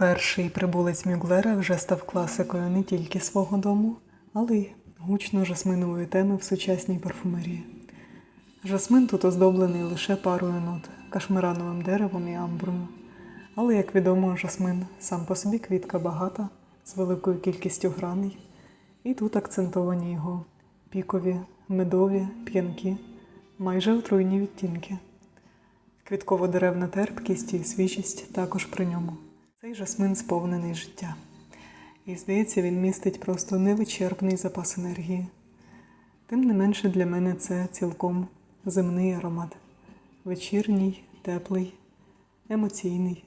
Перший прибулець Мюглера вже став класикою не тільки свого дому, але й гучно жасминової теми в сучасній парфумерії. Жасмин тут оздоблений лише парою нот кашмирановим деревом і амброю. Але, як відомо, жасмин сам по собі квітка багата, з великою кількістю граней, і тут акцентовані його пікові, медові, п'янкі, майже отруйні відтінки. Квітково-деревна терпкість і свіжість також при ньому. Цей жасмин сповнений життя. І здається, він містить просто невичерпний запас енергії. Тим не менше для мене це цілком земний аромат. Вечірній, теплий, емоційний,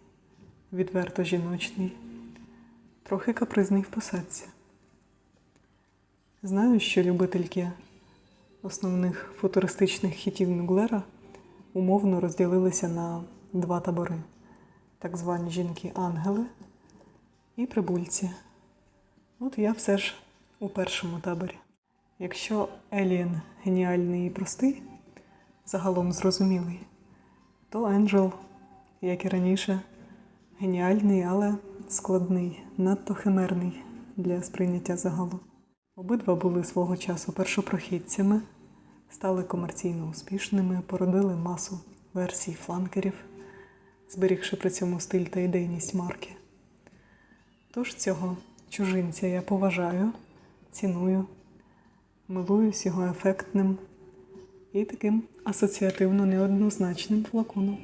відверто жіночний, трохи капризний в посадці. Знаю, що любительки основних футуристичних хітів Мюглера умовно розділилися на два табори: так звані жінки-ангели і прибульці. От я все ж у першому таборі. Якщо Еліен геніальний і простий, загалом зрозумілий, то Енджел, як і раніше, геніальний, але складний, надто химерний для сприйняття загалу. Обидва були свого часу першопрохідцями, стали комерційно успішними, породили масу версій фланкерів, зберігши при цьому стиль та ідейність марки. Тож цього чужинця я поважаю, ціную, милуюсь його ефектним і таким асоціативно неоднозначним флаконом.